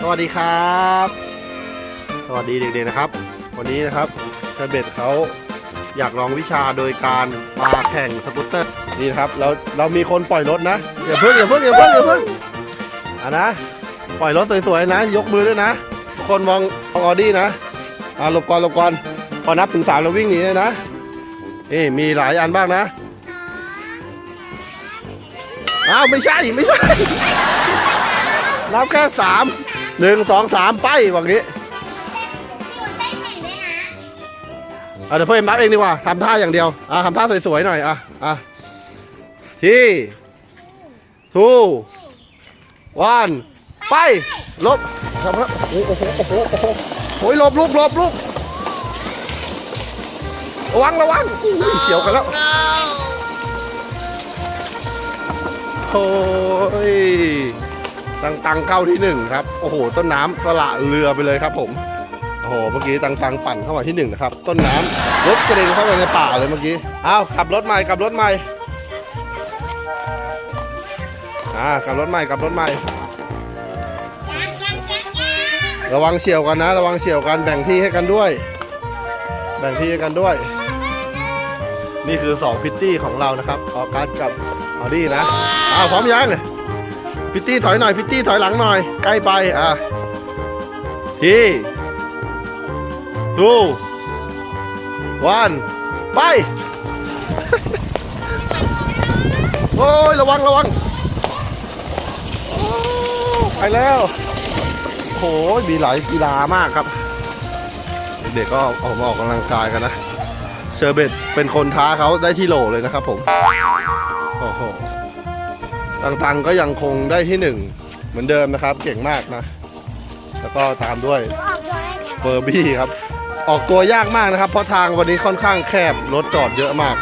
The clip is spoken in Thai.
สวัสดีครับ สวัสดีเด็กๆนะครับ วันนี้นะครับเชอร์เบตเขาอยากลองวิชาโดยการปาแข่งสกูตเตอร์ นี่นะครับเราเรามีคนปล่อยรถนะอย่าเพิ่งอย่าเพิ่งอย่าเพิ่งอย่าเพิ่งอะนะ ปล่อยรถสวยๆนะ ยกมือด้วยนะทุกคนมองมองออดี้นะอ่าหลบก่อนหลบก่อนพอนับถึงสามเราวิ่งหนีเลยนะนี่มีหลายอันบ้างนะอ้าวไม่ใช่ไม่ใช่นับแค่สาม หนึ่งสองสามไปแบบนี้พี่อุ่นเต้นแข่งด้วยนะเอาเดี๋ยวพ่อเอ็มนับเองดีกว่าทำท่าอย่างเดียวอะทำท่าสวยๆหน่อยอะอะที่ทูวันไปหลบทำครับโอ้โหโอ้โหโอ้โหโอ้ยหลบลูกหลบลูกระวังระวังอุ้ยเสียวกันแล้วโอ้ย ตังตังเข้าที่หนึ่งครับ โอ้โห ต้นน้ำสละเรือไปเลยครับผม โอ้โห เมื่อกี้ตังตังปั่นเข้ามาที่หนึ่งนะครับ ต้นน้ำรถกระเด็นเข้าไปในป่าเลยเมื่อกี้ อ้าวขับรถใหม่ขับรถใหม่ อ่ากลับรถใหม่กลับรถใหม่ ระวังเฉียวกันนะ ระวังเฉียวกันแบ่งที่ให้กันด้วย แบ่งที่ให้กันด้วย นี่คือ2พิตตี้ของเรานะครับออกัสกับออดี้นะ อ้าวพร้อมยัง พิตตี้ถอยหน่อยพิตตี้ถอยหลังหน่อย ใกล้ไปอะที่ทูวันไปโอ้ยระวังระวังไปแล้วโอ้ยมีหลายกีฬามากครับ เด็กก็ออกมาออกกำลังกายกันนะ เชอร์เบตเป็นคนท้าเขาได้ที่โหลเลยนะครับผม โอ้โห ต่างๆก็ยังคงได้ที่หนึ่งเหมือนเดิมนะครับ เก่งมากนะ แล้วก็ตามด้วยเฟอร์บี้ครับ ออกตัวยากมากนะครับ เพราะทางวันนี้ค่อนข้างแคบรถจอดเยอะมาก